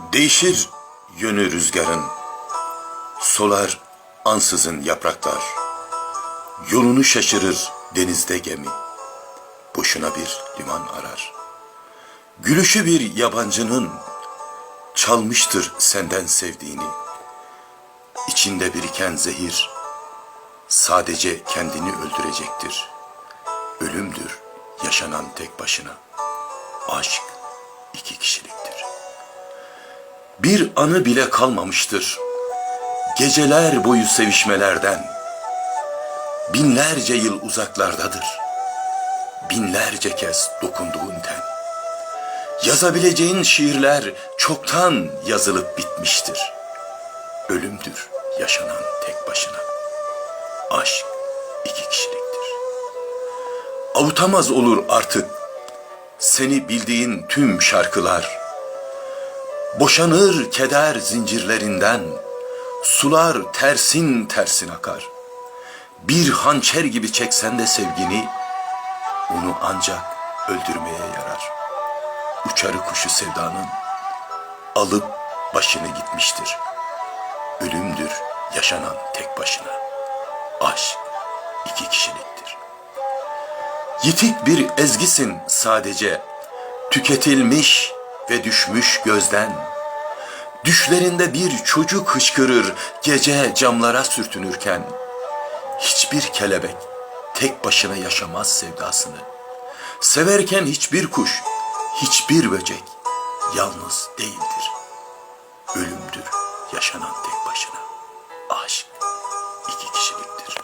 Değişir yönü rüzgarın, solar ansızın yapraklar. Yolunu şaşırır denizde gemi, boşuna bir liman arar. Gülüşü bir yabancının, çalmıştır senden sevdiğini. İçinde biriken zehir, sadece kendini öldürecektir. Ölümdür yaşanan tek başına. Aşk iki kişiliktir. Bir anı bile kalmamıştır. Geceler boyu sevişmelerden. Binlerce yıl uzaklardadır. Binlerce kez dokunduğun ten. Yazabileceğin şiirler çoktan yazılıp bitmiştir. Ölümdür yaşanan tek başına. Aşk iki kişiliktir. Avutamaz olur artık seni bildiğin tüm şarkılar. Boşanır keder zincirlerinden, sular tersin tersin akar. Bir hançer gibi çeksen de sevgini, onu ancak öldürmeye yarar. Uçarı kuşu sevdanın, alıp başını gitmiştir. Ölümdür yaşanan tek başına. Aşk iki kişiliktir. Yitik bir ezgisin sadece, tüketilmiş ve düşmüş gözden. Düşlerinde bir çocuk hışkırır gece camlara sürtünürken. Hiçbir kelebek tek başına yaşamaz sevdasını. Severken hiçbir kuş, hiçbir böcek yalnız değildir. Ölümdür yaşanan tek başına. Aşk iki kişiliktir.